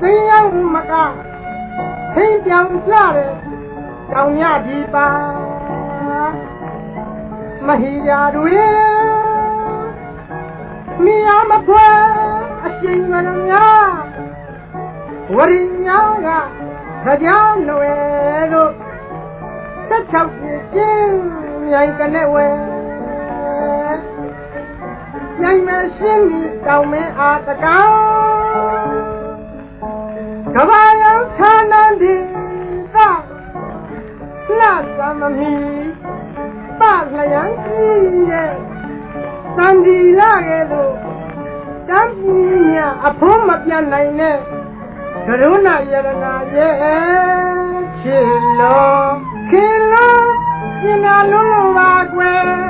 သင်ရောက်မကခင်းပြောင်ကြတယ်တောင်ရဒီပါမဟိယာတွေမိယာမဖွယ်အရှိန်မရများဝရိညာကတရားနွယ်တို့သက်ချောက်ပြင်းမြိုင်ကနေဝဲ မြိုင်မရှင်းဒီတောင်မင်းအားတကောင်းကဘာယံဌာနန္ဒီသလှသမမီပလျံကြီးရဲ့တန်ဒီလာရဲ့လို့တမ်းပြီးမြအဖို့မပြတ်နိုင်တဲ့ကရုဏာယရနာရဲ့ချစ်လို့ခင်လို့ပြင်လာလို့ပါကွယ်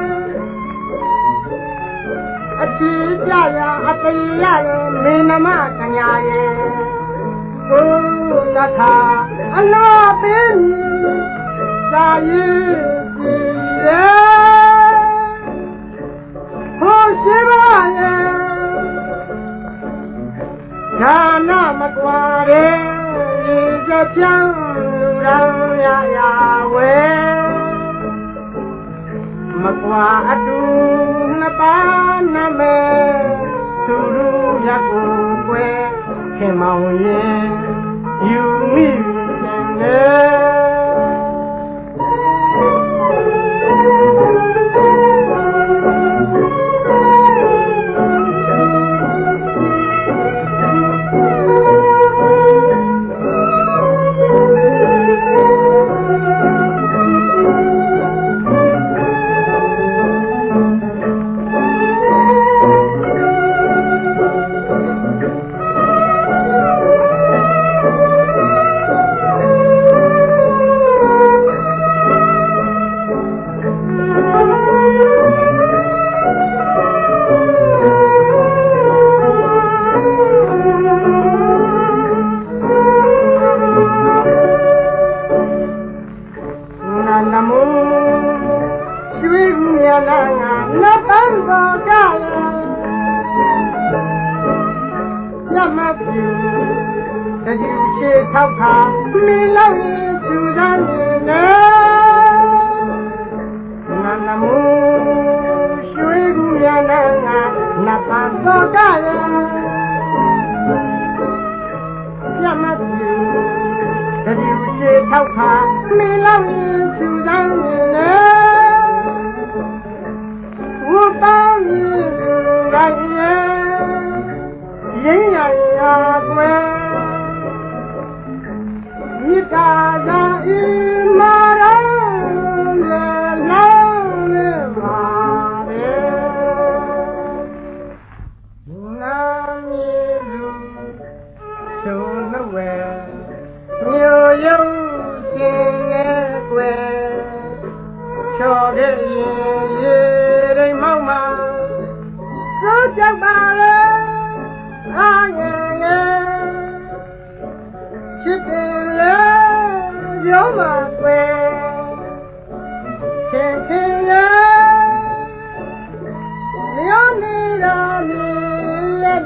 ကြရအတေးရရဲ့မေနမကညာရဲ့ဘုသထာအလောပေးမည်သာရေးကြည်ရဲ့ဟိုရှိပါရဲ့ဌာနမကွာတဲ့ရေစပြန်းလူရောင်ရရဝဲ မကွာအတူနှစ်ပါးနမဲသူလူရကူွယ်ခင်မောင်ရင်ယူမိ တကြည်ရှိထောက်ခါမိလောက်ရင်ကျူစမ်းနေနေနာနမုရွှေမြလာငါနတ်တန်သောကရရမပြူတတိဝရှိထောက်ခါမိလောက်ရင်သူ ရှင်နဲ့ကွယ်ချော်ခဲ့ရင်ရေရိမ်မောက်မှာစိုးကြောက်ပါလေအာငယ်ငယ်ချစ်တယ်လေရောမှာကွယ်ခင်ခင်လေလျောနေတော်မီရဲ့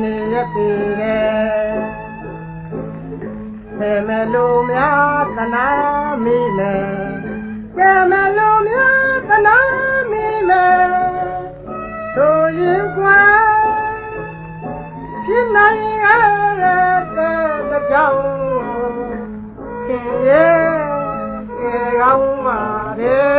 နေရပြီ လေသေမလို့များသနာမိလေသေမလို့များသနာမိလေဆိုရင်ကွာဖြစ်နိုင်ရတဲ့ကြောင့်ခင်ရဲ့ကေကောင်းပါလေ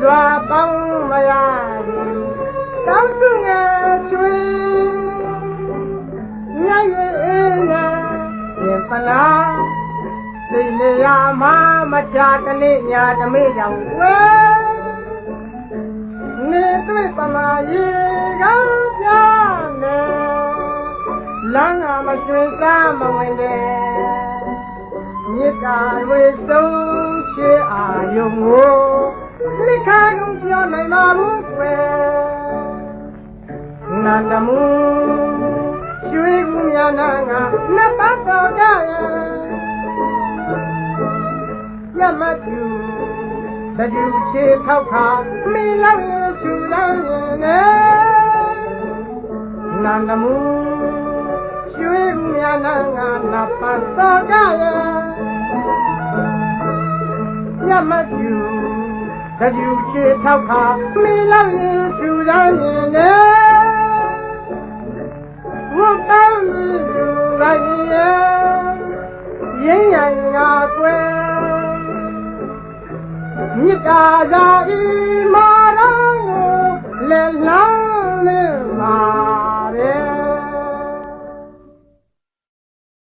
စွာပေါင်းမရသည်တောင်းစုငယ်ချွေမြတ်ရဲ့အင်းနာပြန်ပလာသိနေရမှာမချာတနေ့ညာတမေကြောင့်ဝဲနေတွေ့ပမာရေကပြနေလမ်းကမကျွေကမဝင်တယ်မြေတာဝေဆုံးချေအာယုံကို လိခါကုန်ပြောနိုင်မှာဘူးကွယ်နန္ဒမူရွှေကူများနာငါနှစ်ပတ်တော်ကြရဲ့ရမတူတကျူချေထောက်ခါမိလောက်ရချူလန်းရင်နဲ့နန္ဒမူရွှေကူများနာငါနှစ်ပတ်တော်ကြရဲ့ရမတူ တပြူချေထောက်ခါမိလောက်ရင်ဖြူရမ်းနေလေဝတ်တမ်းမြူလိုက်ရင်းရန်ငါကွယ်မြေကာသာဤမာရံကိုလဲလောင်းနေပါ